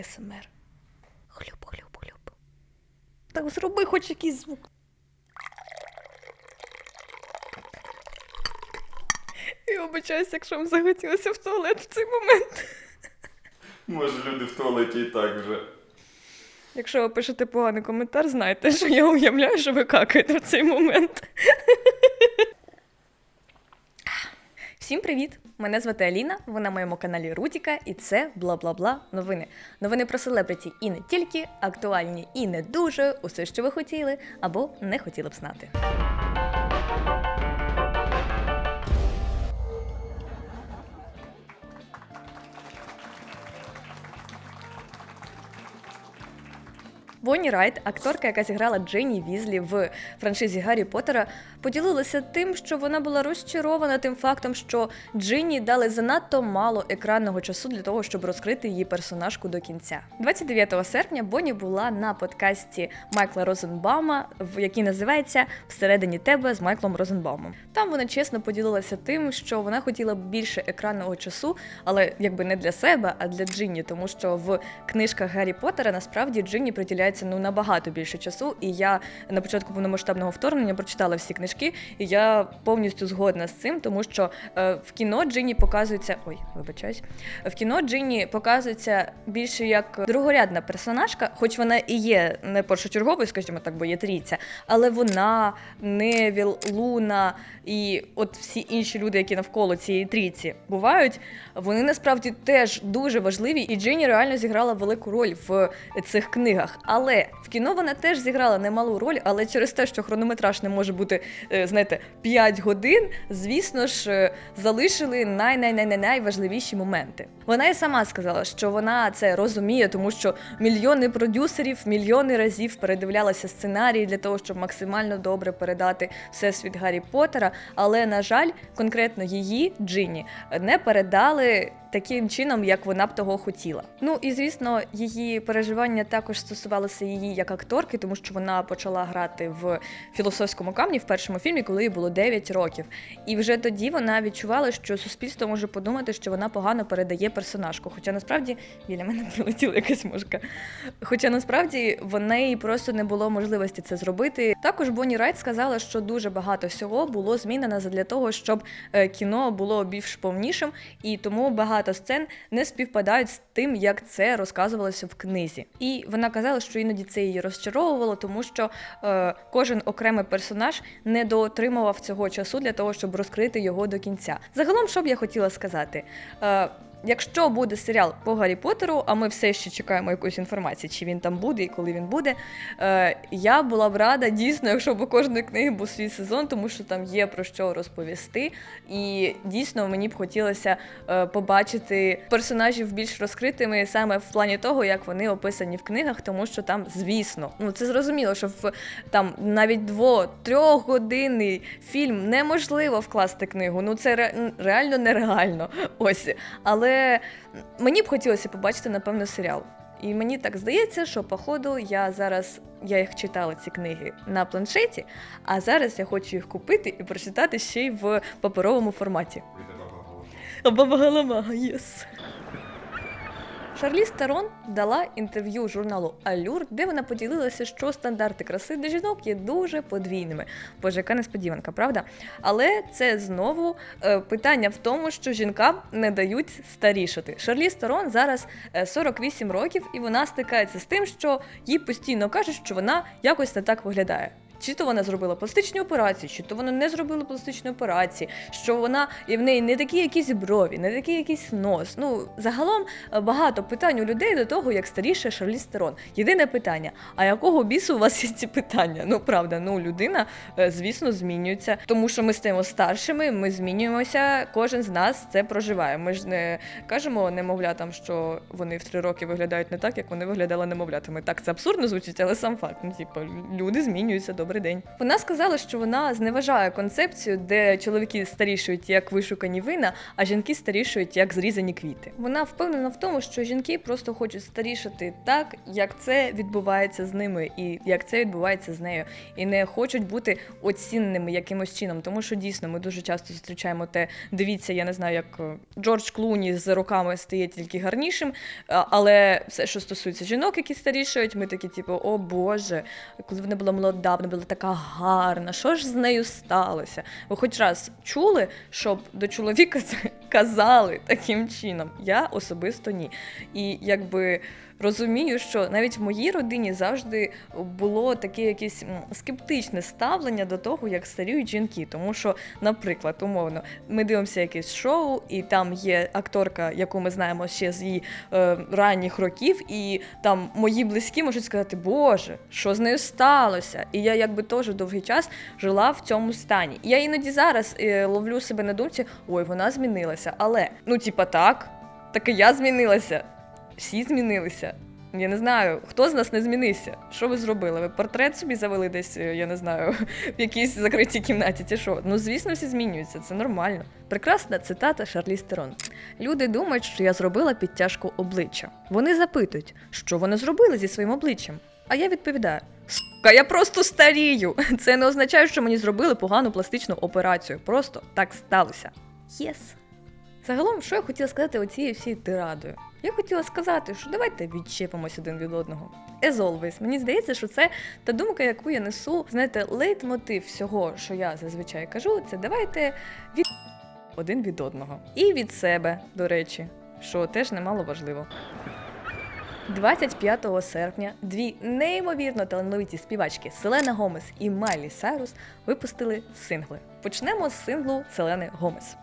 АСМР. Хлюп, хлюп, хлюп. Так зроби хоч якийсь звук. І обичаюся, якщо вам захотілося в туалет в цей момент. Може, люди в туалеті і так вже. Якщо ви пишете поганий коментар, знайте, що я уявляю, що ви какаєте в цей момент. Всім привіт! Мене звати Аліна, ви на моєму каналі Рутіка, і це бла-бла-бла новини. Новини про селебриті і не тільки, актуальні і не дуже, усе, що ви хотіли або не хотіли б знати. Бонні Райт, акторка, яка зіграла Дженні Візлі в франшизі Гаррі Поттера, поділилася тим, що вона була розчарована тим фактом, що Джинні дали занадто мало екранного часу для того, щоб розкрити її персонажку до кінця. 29 серпня Бонні була на подкасті Майкла Розенбаума, який називається Всередині тебе з Майклом Розенбаумом. Там вона чесно поділилася тим, що вона хотіла більше екранного часу, але якби не для себе, а для Джинні, тому що в книжках Гаррі Поттера насправді Джинні приділяється ну набагато більше часу. І я на початку повномасштабного вторгнення прочитала всі книжки, і я повністю згодна з цим, тому що е, в кіно Джинні показується. Ой, вибачаюсь. В кіно Джинні показується більше як другорядна персонажка, хоч вона і є не першочерговою, скажімо так, бо є трійця, але вона, Невіл, Луна і от всі інші люди, які навколо цієї трійці бувають, вони насправді теж дуже важливі, і Джинні реально зіграла велику роль в цих книгах. Але в кіно вона теж зіграла немалу роль, але через те, що хронометраж не може бути, е, знаєте, 5 годин, звісно ж, е, залишили най-най-най-найважливіші моменти. Вона і сама сказала, що вона це розуміє, тому що мільйони продюсерів мільйони разів передивлялися сценарії для того, щоб максимально добре передати всесвіт Гаррі Поттера. Але на жаль, конкретно її Джинні не передали таким чином, як вона б того хотіла. Ну і звісно, її переживання також стосувалося її як акторки, тому що вона почала грати в філософському камні в першому фільмі, коли їй було 9 років. І вже тоді вона відчувала, що суспільство може подумати, що вона погано передає персонажку. Хоча насправді біля мене прилетіла якась мушка. Хоча насправді в неї просто не було можливості це зробити. Також Бонні Райт сказала, що дуже багато всього було змінено для того, щоб е, кіно було більш повнішим, і тому багато сцен не співпадають з тим, як це розказувалося в книзі. І вона казала, що іноді це її розчаровувало, тому що е, кожен окремий персонаж не доотримував цього часу для того, щоб розкрити його до кінця. Загалом, що б я хотіла сказати. Е, Якщо буде серіал по Гаррі Поттеру, а ми все ще чекаємо якоїсь інформації, чи він там буде і коли він буде. Е, я була б рада дійсно, якщо б у кожної книги був свій сезон, тому що там є про що розповісти. І дійсно мені б хотілося е, побачити персонажів більш розкритими саме в плані того, як вони описані в книгах, тому що там, звісно, ну це зрозуміло, що в там навіть дво-трьохгодинний фільм неможливо вкласти книгу. Ну це ре- реально нереально. Ось. Але мені б хотілося побачити, напевно, серіал. І мені так здається, що походу я зараз я їх читала ці книги на планшеті, а зараз я хочу їх купити і прочитати ще й в паперовому форматі. Баба Галамага, єс. Шарліз Тарон дала інтерв'ю журналу Алюр, де вона поділилася, що стандарти краси для жінок є дуже подвійними. Боже, яка несподіванка, правда? Але це знову е, питання в тому, що жінкам не дають старішати. Шарліз Тарон зараз е, 48 років, і вона стикається з тим, що їй постійно кажуть, що вона якось не так виглядає. Чи то вона зробила пластичні операції, чи то вона не зробила пластичні операції, що вона і в неї не такі якісь брові, не такий якийсь нос. Ну загалом е, багато питань у людей до того, як старіше Шарліз Терон. Єдине питання: а якого бісу у вас є ці питання? Ну правда, ну людина, е, звісно, змінюється, тому що ми стаємо старшими, ми змінюємося. Кожен з нас це проживає. Ми ж не кажемо немовлятам, що вони в три роки виглядають не так, як вони виглядали немовлятами. Так це абсурдно звучить, але сам факт. Ну, типу, люди змінюються, добре Добрий день. Вона сказала, що вона зневажає концепцію, де чоловіки старішують як вишукані вина, а жінки старішують як зрізані квіти. Вона впевнена в тому, що жінки просто хочуть старішати так, як це відбувається з ними, і як це відбувається з нею, і не хочуть бути оцінними якимось чином. Тому що дійсно ми дуже часто зустрічаємо те, дивіться, я не знаю, як е, Джордж Клуні з роками стає тільки гарнішим, але все, що стосується жінок, які старішають, ми такі, типу, о Боже, коли вона була молода, вона була така гарна. Що ж з нею сталося? Ви хоч раз чули, щоб до чоловіка казали таким чином? Я особисто ні. І якби. Розумію, що навіть в моїй родині завжди було таке якесь скептичне ставлення до того, як старіють жінки. Тому що, наприклад, умовно, ми дивимося якесь шоу, і там є акторка, яку ми знаємо ще з її е, ранніх років, і там мої близькі можуть сказати, Боже, що з нею сталося? І я якби теж довгий час жила в цьому стані. Я іноді зараз е, ловлю себе на думці, ой, вона змінилася. Але ну, типа, так, так і я змінилася. Всі змінилися. Я не знаю, хто з нас не змінився. Що ви зробили? Ви портрет собі завели десь, е, я не знаю, в якійсь закритій кімнаті. Чи що? Ну, звісно, всі змінюються, це нормально. Прекрасна цитата Шарлі Стерон. Люди думають, що я зробила підтяжку обличчя. Вони запитують, що вони зробили зі своїм обличчям. А я відповідаю: Сука, я просто старію. Це не означає, що мені зробили погану пластичну операцію. Просто так сталося. Єс. Загалом, що я хотіла сказати оцією всією тирадою? Я хотіла сказати, що давайте відчепимось один від одного. As always, мені здається, що це та думка, яку я несу, знаєте, лейтмотив всього, що я зазвичай кажу, це давайте від один від одного. І від себе, до речі, що теж немало важливо. 25 серпня дві неймовірно талановиті співачки Селена Гомес і Майлі Сайрус випустили сингли. Почнемо з синглу Селени Гомес.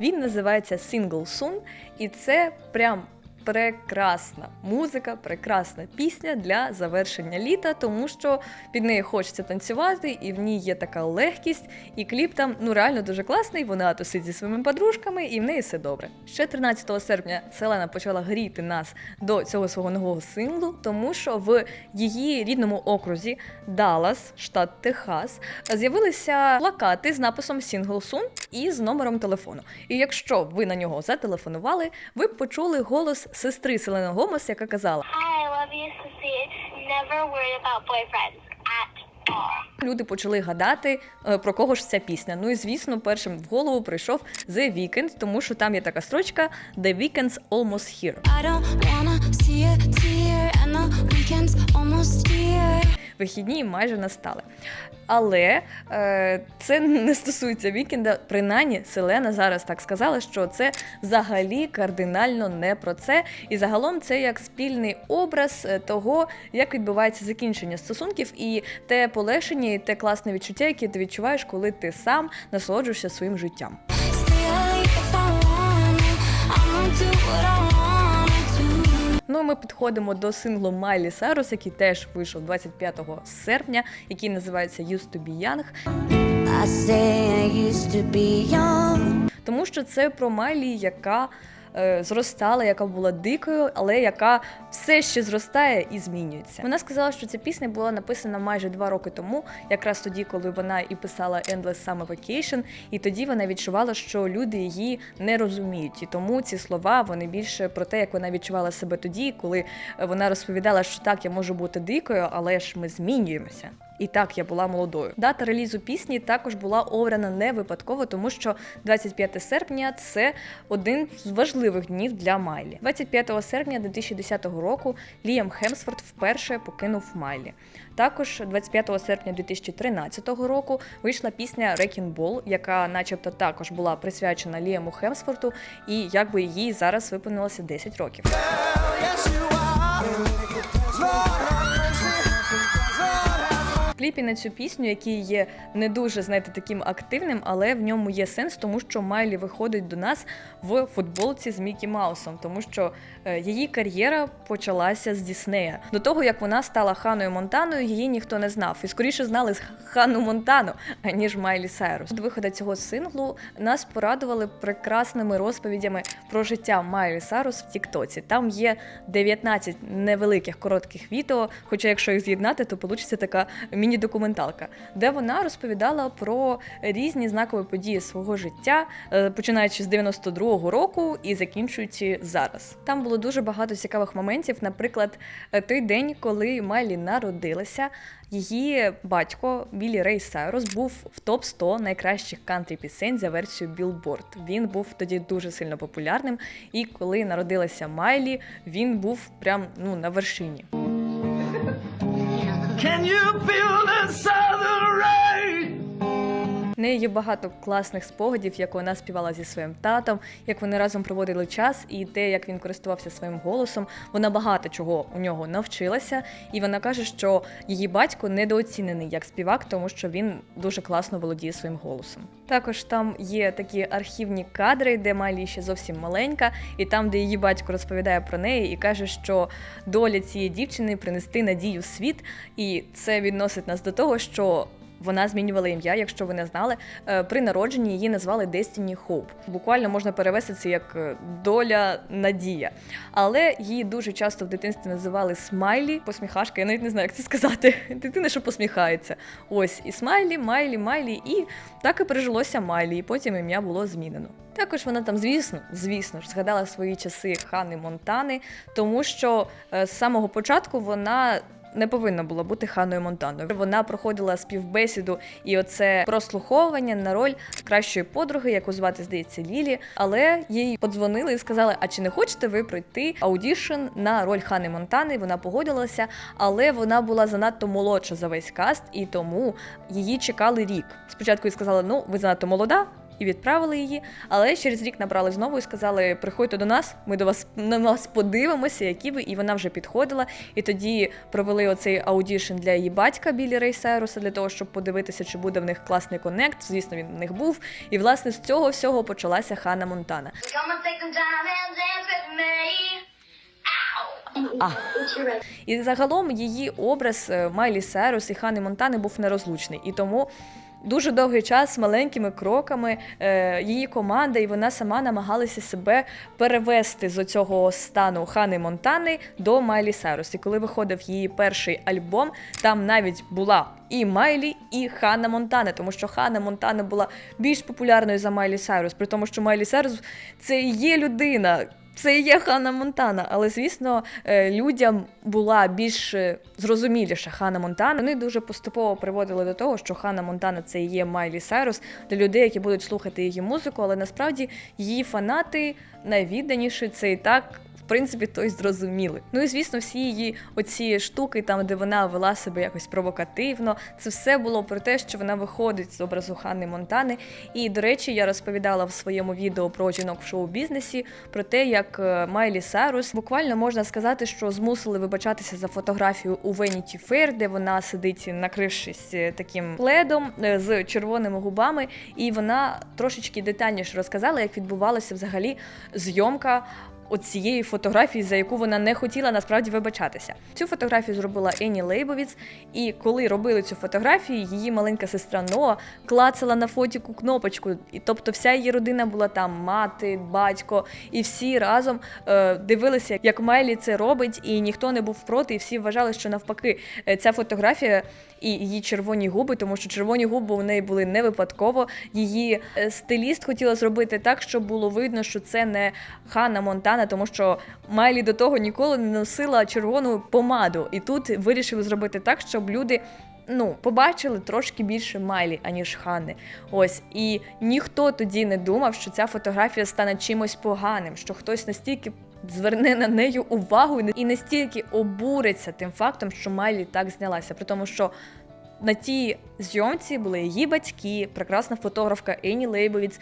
Він називається Single Soon, і це прям прекрасна музика, прекрасна пісня для завершення літа, тому що під нею хочеться танцювати, і в ній є така легкість, і кліп там ну реально дуже класний. Вона тусить зі своїми подружками, і в неї все добре. Ще 13 серпня Селена почала гріти нас до цього свого нового синглу, тому що в її рідному окрузі Даллас, штат Техас, з'явилися плакати з написом Single Soon і з номером телефону. І якщо ви на нього зателефонували, ви б почули голос сестри Селена Гомес, яка казала: I love you, Sissy. Never worry about boyfriends at all. Люди почали гадати, е, про кого ж ця пісня. Ну і звісно, першим в голову прийшов The Weeknd, тому що там є така строчка The Weeknd's Almost Here. I don't wanna see a tear, Вихідні майже настали. Але е, це не стосується Вікенда. Принаймні, Селена зараз так сказала, що це взагалі кардинально не про це. І загалом це як спільний образ е, того, як відбувається закінчення стосунків, і те полегшення, і те класне відчуття, яке ти відчуваєш, коли ти сам насолоджуєшся своїм життям. Ну, ми підходимо до синглу Майлі Сарус, який теж вийшов 25 серпня, який називається Used to be Young. I say I used to be young. Тому що це про Майлі, яка зростала, яка була дикою, але яка все ще зростає і змінюється. Вона сказала, що ця пісня була написана майже два роки тому, якраз тоді, коли вона і писала Endless Summer Vacation, і тоді вона відчувала, що люди її не розуміють. І тому ці слова вони більше про те, як вона відчувала себе тоді, коли е, вона розповідала, що так, я можу бути дикою, але ж ми змінюємося. І так я була молодою. Дата релізу пісні також була обрана не випадково, тому що 25 серпня це один з важливих днів для Майлі. 25 серпня 2010 року Ліам Хемсворт вперше покинув Майлі. Також 25 серпня 2013 року вийшла пісня Wrecking Ball, яка, начебто, також була присвячена Ліаму Хемсфорту, і якби їй зараз виповнилося 10 років. Кліпі на цю пісню, який є не дуже, знаєте, таким активним, але в ньому є сенс, тому що Майлі виходить до нас в футболці з Мікі Маусом, тому що е, її кар'єра почалася з Діснея. До того як вона стала Ханою Монтаною, її ніхто не знав. І скоріше знали з Хану Монтану, аніж Майлі Сайрус. До виходу цього синглу нас порадували прекрасними розповідями про життя Майлі Сайрус в Тіктоці. Там є 19 невеликих коротких відео. Хоча, якщо їх з'єднати, то вийде така міні-документалка, де вона розповідала про різні знакові події свого життя, е, починаючи з 92-го року і закінчуючи зараз. Там було дуже багато цікавих моментів. Наприклад, е, той день, коли Майлі народилася, її батько Білі Рей Сайрус був в топ 100 найкращих кантрі пісень за версією Billboard. Він був тоді дуже сильно популярним. І коли народилася Майлі, він був прям ну на вершині. Can you feel the southern rain? Неї є багато класних спогадів, як вона співала зі своїм татом, як вони разом проводили час, і те, як він користувався своїм голосом. Вона багато чого у нього навчилася, і вона каже, що її батько недооцінений як співак, тому що він дуже класно володіє своїм голосом. Також там є такі архівні кадри, де Майлі ще зовсім маленька, і там, де її батько розповідає про неї і каже, що доля цієї дівчини принести надію в світ, і це відносить нас до того, що вона змінювала ім'я, якщо ви не знали. Е, При народженні її назвали Destiny Hope. Буквально можна перевести це як е, доля надія. Але її дуже часто в дитинстві називали Смайлі, посміхашка. Я навіть не знаю, як це сказати. Дитина, що посміхається. Ось і Смайлі, Майлі, Майлі, і так і пережилося Майлі, і потім ім'я було змінено. Також вона там, звісно, звісно ж, згадала свої часи Хани Монтани, тому що е, з самого початку вона не повинна була бути Ханою Монтаною. Вона проходила співбесіду і оце прослуховування на роль кращої подруги, яку звати здається Лілі. Але їй подзвонили і сказали: А чи не хочете ви пройти аудішн на роль Хани Монтани? Вона погодилася, але вона була занадто молодша за весь каст, і тому її чекали рік. Спочатку їй сказали: ну ви занадто молода. І відправили її, але через рік набрали знову і сказали: приходьте до нас, ми до вас на вас подивимося, які ви. І вона вже підходила. І тоді провели оцей аудішн для її батька Білі Рей Сайруса для того, щоб подивитися, чи буде в них класний коннект. Звісно, він в них був. І власне з цього всього почалася Хана Монтана. І загалом її образ е, Майлі Сайрус і Хани Монтани був нерозлучний. І тому дуже довгий час маленькими кроками е, її команда і вона сама намагалася себе перевести з цього стану Хани Монтани до Майлі Сайрус. І коли виходив її перший альбом, там навіть була. І Майлі, і Ханна Монтана, тому що Ханна Монтана була більш популярною за Майлі Сайрус, при тому, що Майлі Сайрус це є людина, це є Ханна Монтана, але звісно, е, людям була більш е, зрозуміліша Ханна Монтана. Вони дуже поступово приводили до того, що Ханна Монтана це є Майлі Сайрус для людей, які будуть слухати її музику, але насправді її фанати найвідданіші це і так. Принципі, то й зрозуміли. Ну і звісно, всі її оці штуки, там де вона вела себе якось провокативно, це все було про те, що вона виходить з образу Ханни Монтани. І до речі, я розповідала в своєму відео про жінок в шоу-бізнесі про те, як е, Майлі Сайрус буквально можна сказати, що змусили вибачатися за фотографію у Vanity Fair, де вона сидить, накрившись е, таким пледом е, з червоними губами, і вона трошечки детальніше розказала, як відбувалася взагалі зйомка оцієї фотографії, за яку вона не хотіла насправді вибачатися. Цю фотографію зробила Ені Лейбовіц, і коли робили цю фотографію, її маленька сестра Ноа клацала на фотіку кнопочку. І тобто вся її родина була там, мати, батько, і всі разом е, дивилися, як Майлі це робить, і ніхто не був проти, і всі вважали, що навпаки е, ця фотографія і її червоні губи, тому що червоні губи у неї були не випадково. Її е, стиліст хотіла зробити так, щоб було видно, що це не Ханна Монтана, тому що Майлі до того ніколи не носила червону помаду. І тут вирішили зробити так, щоб люди. Ну, побачили трошки більше Майлі, аніж Ханни. Ось і ніхто тоді не думав, що ця фотографія стане чимось поганим, що хтось настільки зверне на неї увагу і настільки обуриться тим фактом, що Майлі так знялася. При тому, що на тій зйомці були її батьки, прекрасна фотографка Ені Лейбовіц,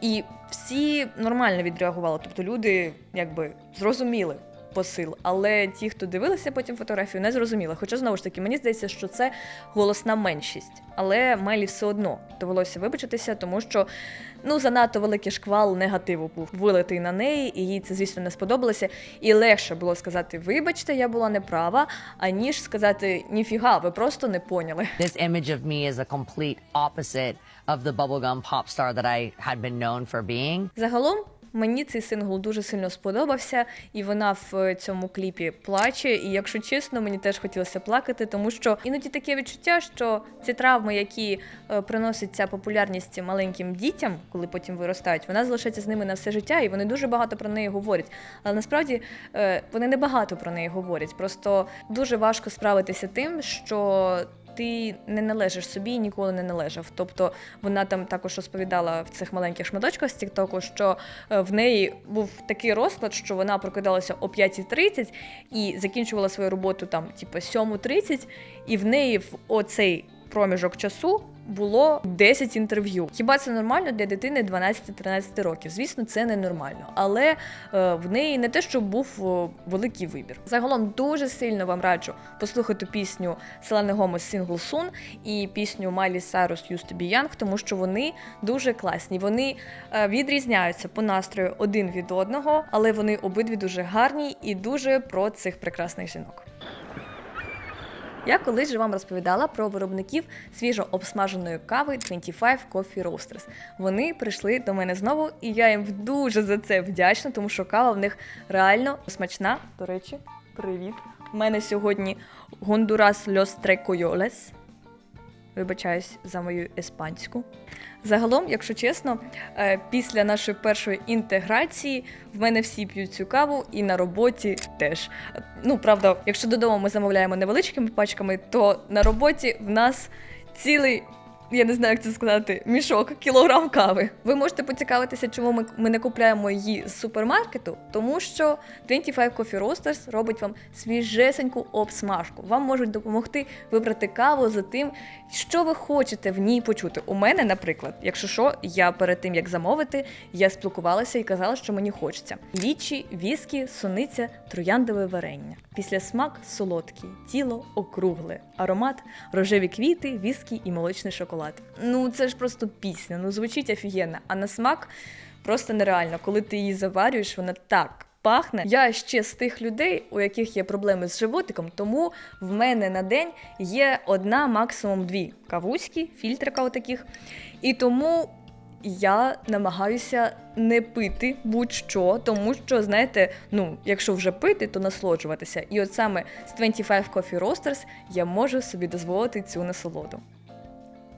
і всі нормально відреагували. Тобто люди якби зрозуміли. Посил. Але ті, хто дивилися потім фотографію, не зрозуміли. Хоча знову ж таки, мені здається, що це голосна меншість. Але Мелі все одно довелося вибачитися, тому що ну занадто великий шквал негативу був вилитий на неї, і їй це, звісно, не сподобалося. І легше було сказати Вибачте, я була неправа, аніж сказати ніфіга, ви просто не поняли. This image of me is a complete opposite of the bubblegum pop star that I had been known for being. Загалом мені цей сингл дуже сильно сподобався, і вона в цьому кліпі плаче. І якщо чесно, мені теж хотілося плакати, тому що іноді таке відчуття, що ці травми, які е, приносить ця популярність маленьким дітям, коли потім виростають, вона залишається з ними на все життя, і вони дуже багато про неї говорять. Але насправді е, вони не багато про неї говорять. Просто дуже важко справитися тим, що ти не належиш собі і ніколи не належав. Тобто вона там також розповідала в цих маленьких шматочках з Тіктоку, що е, в неї був такий розклад, що вона прокидалася о 5.30 і закінчувала свою роботу там, типу, 7.30, і в неї в оцей проміжок часу. Було 10 інтерв'ю. Хіба це нормально для дитини 12-13 років? Звісно, це не нормально, але е, в неї не те, що був е, великий вибір. Загалом дуже сильно вам раджу послухати пісню Селени Гомес Single Soon і пісню Майлі Сайрус Used to тому що вони дуже класні. Вони е, відрізняються по настрою один від одного, але вони обидві дуже гарні і дуже про цих прекрасних жінок. Я колись же вам розповідала про виробників свіжо обсмаженої кави 25 Coffee Roasters. Вони прийшли до мене знову, і я їм дуже за це вдячна, тому що кава в них реально смачна. До речі, привіт! У мене сьогодні Гондурас Льос Трекойолес. Вибачаюсь за мою іспанську. Загалом, якщо чесно, е, після нашої першої інтеграції в мене всі п'ють цю каву і на роботі теж. Ну, правда, якщо додому ми замовляємо невеличкими пачками, то на роботі в нас цілий. Я не знаю, як це сказати, мішок, кілограм кави. Ви можете поцікавитися, чому ми, ми не купляємо її з супермаркету, тому що 25 Coffee Roasters робить вам свіжесеньку обсмажку. Вам можуть допомогти вибрати каву за тим, що ви хочете в ній почути. У мене, наприклад, якщо що, я перед тим як замовити, я спілкувалася і казала, що мені хочеться. Лічі, віскі, суниця, трояндове варення. Після смак солодкий, тіло округле, аромат, рожеві квіти, віскі і молочний шоколад. Ну це ж просто пісня, ну звучить офігенно, а на смак просто нереально. Коли ти її заварюєш, вона так. Пахне. Я ще з тих людей, у яких є проблеми з животиком, тому в мене на день є одна, максимум дві кавузькі, фільтрика отаких. І тому я намагаюся не пити будь-що, тому що, знаєте, ну, якщо вже пити, то насолоджуватися. І от саме з 25 Coffee Roasters я можу собі дозволити цю насолоду.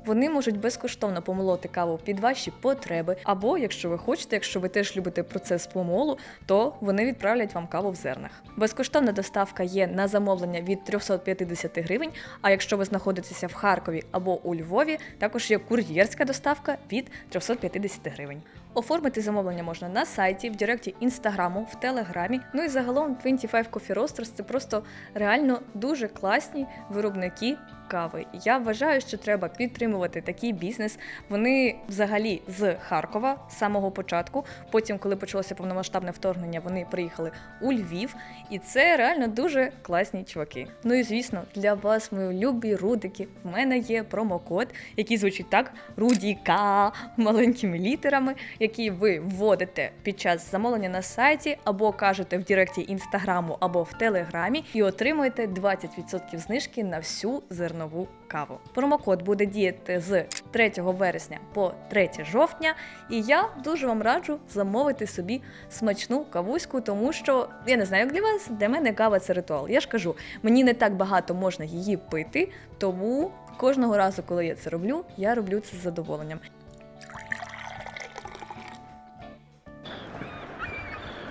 Вони можуть безкоштовно помолоти каву під ваші потреби. Або, якщо ви хочете, якщо ви теж любите процес помолу, то вони відправлять вам каву в зернах. Безкоштовна доставка є на замовлення від 350 гривень. А якщо ви знаходитеся в Харкові або у Львові, також є кур'єрська доставка від 350 гривень. Оформити замовлення можна на сайті, в Директі інстаграму, в телеграмі. Ну і загалом 25 Coffee Roasters – це просто реально дуже класні виробники кави. Я вважаю, що треба підтримувати такий бізнес. Вони взагалі з Харкова з самого початку. Потім, коли почалося повномасштабне вторгнення, вони приїхали у Львів, і це реально дуже класні чуваки. Ну і звісно, для вас, мої любі рудики, в мене є промокод, який звучить так: Рудіка маленькими літерами, який ви вводите під час замовлення на сайті, або кажете в Директі інстаграму, або в телеграмі, і отримуєте 20% знижки на всю зернову каву. Промокод буде діяти з 3 вересня по 3 жовтня, і я дуже вам раджу замовити собі смачну кавуську, тому що я не знаю, як для вас, для мене кава це ритуал. Я ж кажу, мені не так багато можна її пити, тому кожного разу, коли я це роблю, я роблю це з задоволенням.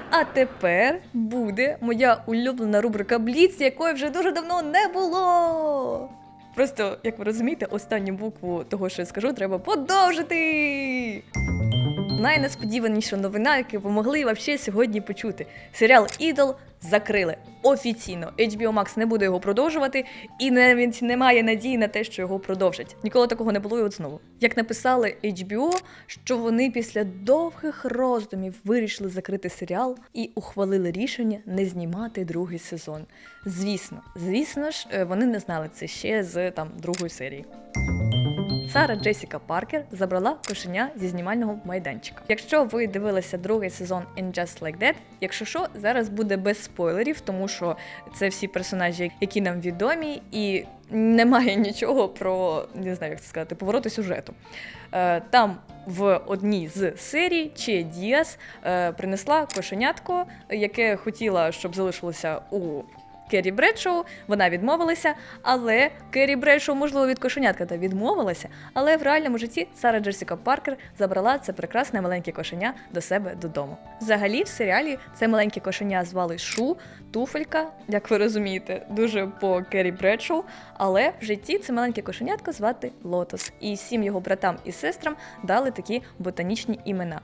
А тепер буде моя улюблена рубрика Бліц, якої вже дуже давно не було. Просто, як ви розумієте, останню букву того, що я скажу, треба подовжити. Найнесподіваніша новина, яку ви могли вообще сьогодні почути. Серіал Ідол закрили офіційно. HBO Max не буде його продовжувати, і навіть немає надії на те, що його продовжать. Ніколи такого не було, і от знову. Як написали HBO, що вони після довгих роздумів вирішили закрити серіал і ухвалили рішення не знімати другий сезон. Звісно, звісно ж, е, вони не знали це ще з там другої серії. Сара Джесіка Паркер забрала кошеня зі знімального майданчика. Якщо ви дивилися другий сезон In Just Like That, якщо що, зараз буде без спойлерів, тому що це всі персонажі, які нам відомі, і немає нічого про не знаю, як це сказати, повороти сюжету. Е, там в одній з серій Че Діас е, принесла кошенятко, яке хотіла, щоб залишилося у Керрі Бредшоу, вона відмовилася, але Керрі Бредшоу, можливо, від кошенятка та відмовилася, але в реальному житті Сара Джесіка Паркер забрала це прекрасне маленьке кошеня до себе додому. Взагалі, в серіалі це маленьке кошеня звали Шу, туфелька, як ви розумієте, дуже по Керрі Бредшоу, але в житті це маленьке кошенятко звати Лотос. І всім його братам і сестрам дали такі ботанічні імена.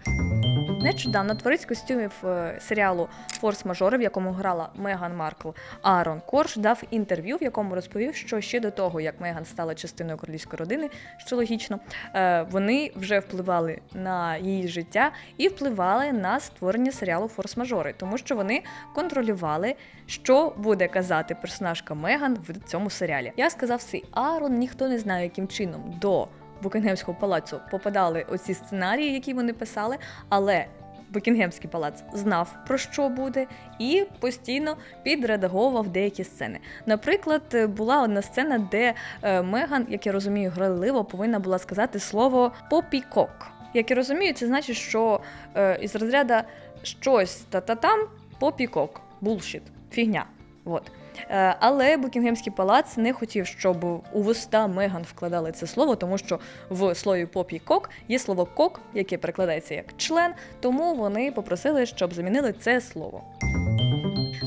Нещодавно творець костюмів е, серіалу Форс-мажори, в якому грала Меган Маркл, Аарон Корш дав інтерв'ю, в якому розповів, що ще до того, як Меган стала частиною королівської родини, що логічно, е, вони вже впливали на її життя і впливали на створення серіалу Форс-мажори, тому що вони контролювали, що буде казати персонажка Меган в цьому серіалі. Я сказав цей Аарон, ніхто не знає, яким чином до Букінгемського палацу попадали оці сценарії, які вони писали, але Букінгемський палац знав про що буде і постійно підредаговував деякі сцени. Наприклад, була одна сцена, де е, Меган, як я розумію, граливо повинна була сказати слово попікок. Як я розумію, це значить, що е, із розряду щось та-та-там попікок, булшіт, фігня. От. Е, Але Букінгемський палац не хотів, щоб у вуста Меган вкладали це слово, тому що в слові попі кок є слово кок, яке перекладається як член, тому вони попросили, щоб замінили це слово.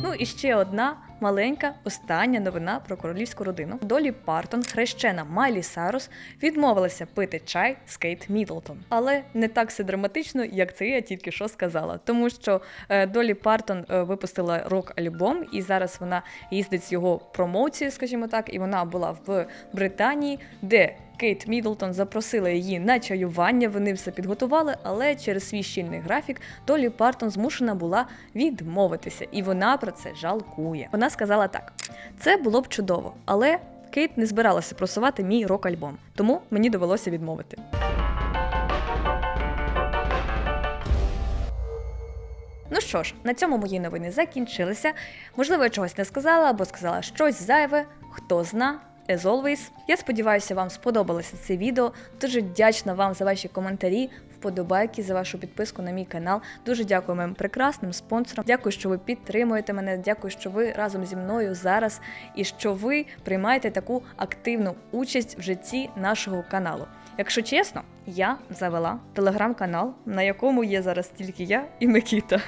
Ну і ще одна маленька остання новина про королівську родину. Долі Партон, хрещена Майлі Сайрус, відмовилася пити чай з Кейт Мідлтон. Але не так все драматично, як це я тільки що сказала. Тому що е, Долі Партон е, випустила рок-альбом, і зараз вона їздить з його промоцією, скажімо так, і вона була в Британії, де Кейт Мідлтон запросила її на чаювання, вони все підготували, але через свій щільний графік Долі Партон змушена була відмовитися, і вона про це жалкує. Вона сказала так: це було б чудово, але Кейт не збиралася просувати мій рок-альбом, тому мені довелося відмовити. Ну що ж, на цьому мої новини закінчилися. Можливо, я чогось не сказала або сказала щось зайве, хто зна. As always, я сподіваюся, вам сподобалося це відео. Дуже вдячна вам за ваші коментарі, вподобайки, за вашу підписку на мій канал. Дуже дякую моїм прекрасним спонсорам. Дякую, що ви підтримуєте мене. Дякую, що ви разом зі мною зараз і що ви приймаєте таку активну участь в житті нашого каналу. Якщо чесно, я завела телеграм-канал, на якому є зараз тільки я і Микіта.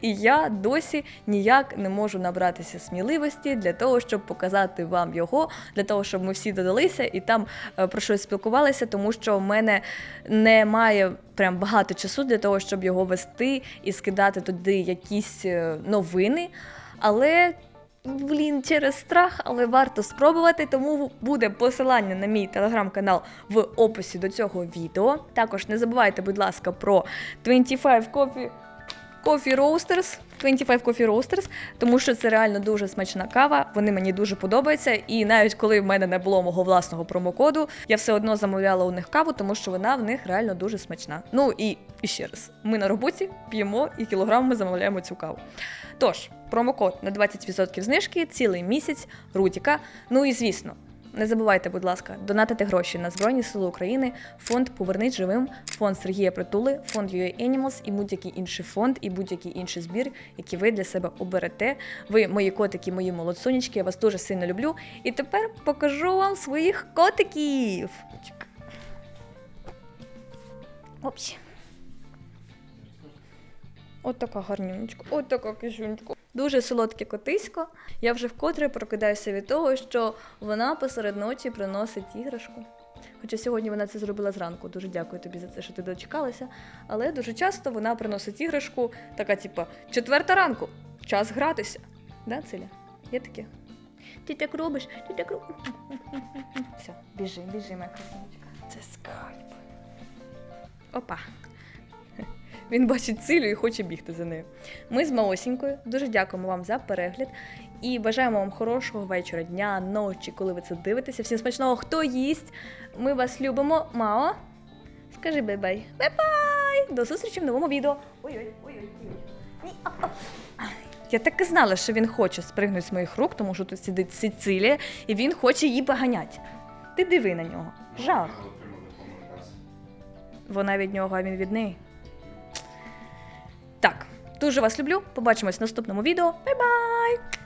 І я досі ніяк не можу набратися сміливості для того, щоб показати вам його, для того, щоб ми всі додалися і там е, про щось спілкувалися, тому що в мене немає прям багато часу для того, щоб його вести і скидати туди якісь е, новини. Але Блін, через страх, але варто спробувати, тому буде посилання на мій телеграм-канал в описі до цього відео. Також не забувайте, будь ласка, про 25 Coffee, Coffee Roasters. 25 Coffee Roasters, тому що це реально дуже смачна кава. Вони мені дуже подобаються. І навіть коли в мене не було мого власного промокоду, я все одно замовляла у них каву, тому що вона в них реально дуже смачна. Ну і, і ще раз, ми на роботі п'ємо і кілограмами замовляємо цю каву. Тож, промокод на 20% знижки, цілий місяць, Рутіка. Ну і звісно. Не забувайте, будь ласка, донатити гроші на Збройні Сили України, фонд Повернись живим, фонд Сергія Притули, фонд UA Animals і будь-який інший фонд і будь-який інший збір, який ви для себе оберете. Ви мої котики, мої молодсонечки, я вас дуже сильно люблю. І тепер покажу вам своїх котиків. Опс. От така гарнюнечка, от така кисюнечка. Дуже солодке котисько. Я вже вкотре прокидаюся від того, що вона посеред ночі приносить іграшку. Хоча сьогодні вона це зробила зранку. Дуже дякую тобі за це, що ти дочекалася. Але дуже часто вона приносить іграшку, така, типа, четверта ранку, час гратися. Да, Циля? Є таке? Ти так робиш, ти так робиш. Все, біжи, біжи, моя красунечка. Це скальп. Опа. Він бачить цилю і хоче бігти за нею. Ми з Маосінькою дуже дякуємо вам за перегляд і бажаємо вам хорошого вечора, дня, ночі, коли ви це дивитеся. Всім смачного, хто їсть. Ми вас любимо. Мао. Скажи бай-бай. Бай-бай! До зустрічі в новому відео. Ой-ой, ой-ой, ой. Ні, а, а. Ай, Я так і знала, що він хоче спригнути з моїх рук, тому що тут сидить Сицилія, і він хоче її поганяти. Ти диви на нього. Жах. Вона від нього, а він від неї. Дуже вас люблю. Побачимось в наступному відео. Бай-бай!